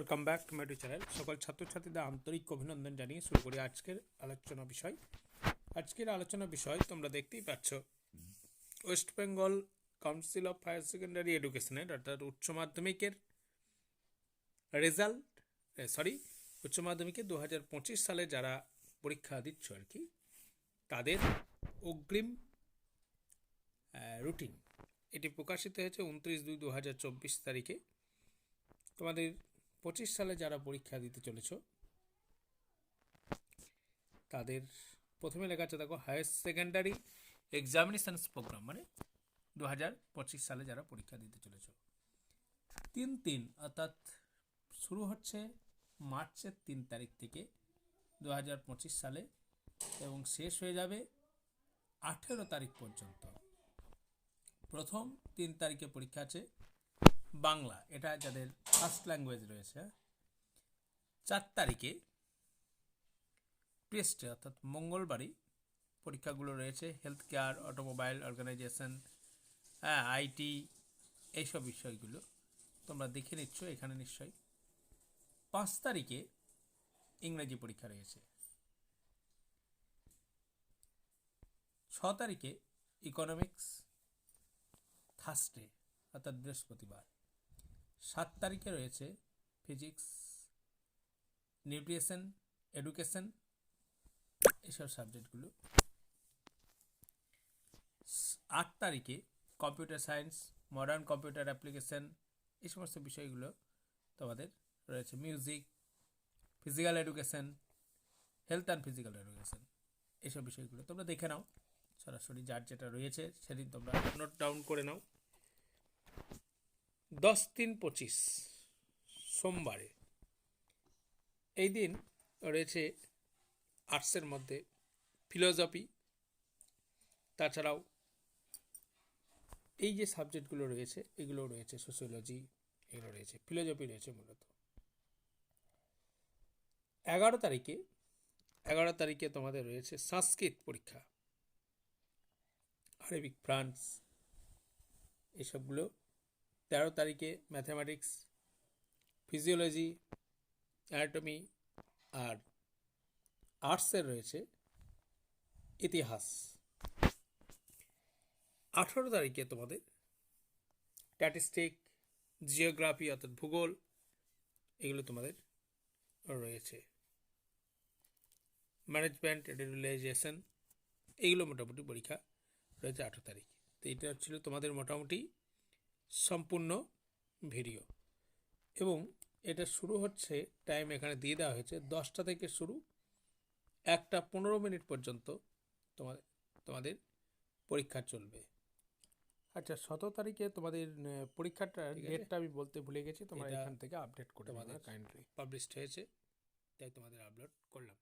Welcome back to my channel সকল ছাত্রছাত্রীদের আন্তরিক অভিনন্দন জানিয়ে শুরু করি আজকের আলোচনা বিষয়। আজকের আলোচনা বিষয় তোমরা দেখতেই পাচ্ছ। West Bengal Council of Higher Secondary এডুকেশনের অর্থাৎ উচ্চ মাধ্যমিকের রেজাল্ট সরি উচ্চ মাধ্যমিকে দু হাজার পঁচিশ সালে যারা পরীক্ষা দিচ্ছ আর কি, তাদের অগ্রিম রুটিন এটি প্রকাশিত হয়েছে উনত্রিশ দুই দু তারিখে। তোমাদের পঁচিশ সালে যারা পরীক্ষা দিতে চলেছ, তাদের প্রথমে লেখা আছে দেখো হায়ার সেকেন্ডারি এক্সামিনেশনস প্রোগ্রাম মানে দু হাজার পঁচিশ সালে যারা পরীক্ষা দিতে চলেছ। তিন তিন, অর্থাৎ শুরু হচ্ছে মার্চের তিন তারিখ থেকে দু হাজার পঁচিশ সালে এবং শেষ হয়ে যাবে আঠেরো তারিখ পর্যন্ত। প্রথম তিন তারিখে পরীক্ষা আছে বাংলা, এটা যাদের ফার্স্ট ল্যাঙ্গুয়েজ রয়েছে, চার তারিখে টেস্টে অর্থাৎ মঙ্গলবারই পরীক্ষাগুলো রয়েছে হেলথ কেয়ার অটোমোবাইল অর্গানাইজেশন হ্যাঁ আইটি এইসব বিষয়গুলো তোমরা দেখে নিচ্ছ, এখানে নিশ্চয়ই। পাঁচ তারিখে ইংরেজি পরীক্ষা রয়েছে। ছ তারিখে ইকোনমিক্স থার্সডে অর্থাৎ বৃহস্পতিবার। সাত তারিখে রয়েছে ফিজিক্স নিউট্রিশন এডুকেশন, এসব সাবজেক্টগুলো। আট তারিখে computer science, modern computer application এই সমস্ত বিষয়গুলো তোমাদের রয়েছে। Music, physical education, health and physical education এইসব বিষয়গুলো তোমরা দেখে নাও। সরাসরি যার যেটা রয়েছে সেদিন তোমরা নোট ডাউন করে নাও। দশ তিন পঁচিশ সোমবারে। এই দিন রয়েছে আর্টসের মধ্যে ফিলোসফি, তাছাড়াও এই যে সাবজেক্টগুলো রয়েছে এগুলো রয়েছে সোশিওলজি এগুলো রয়েছে, ফিলোসফি রয়েছে মূলত। এগারো তারিখে এগারো তারিখে তোমাদের রয়েছে সংস্কৃত পরীক্ষা। আরবিক ফ্রান্স, এসবগুলো তেরো তারিখে ম্যাথামেটিক্স, ফিজিওলজি, অ্যানাটমি আর আর্টসের রয়েছে ইতিহাস। আঠেরো তারিখে তোমাদের স্ট্যাটিস্টিক, জিওগ্রাফি অর্থাৎ ভূগোল এগুলো তোমাদের রয়েছে। ম্যানেজমেন্ট রিয়েলাইজেশন এইগুলো মোটামুটি পরীক্ষা রয়েছে আঠেরো তারিখ। তো এটা ছিল তোমাদের মোটামুটি সম্পূর্ণ ভিডিও। এবং এটা শুরু হচ্ছে টাইম এখানে দিয়ে দেওয়া হয়েছে দশটা থেকে শুরু একটা পনেরো মিনিট পর্যন্ত তোমাদের তোমাদের পরীক্ষা চলবে। আচ্ছা সতেরো তারিখে তোমাদের আহ, পরীক্ষাটা ডেটটা আমি বলতে ভুলে গেছি তোমরা এখান থেকে আপডেট করে তোমাদের কাইন্ডলি পাবলিশড হয়েছে তাই তোমাদের আপলোড করলাম।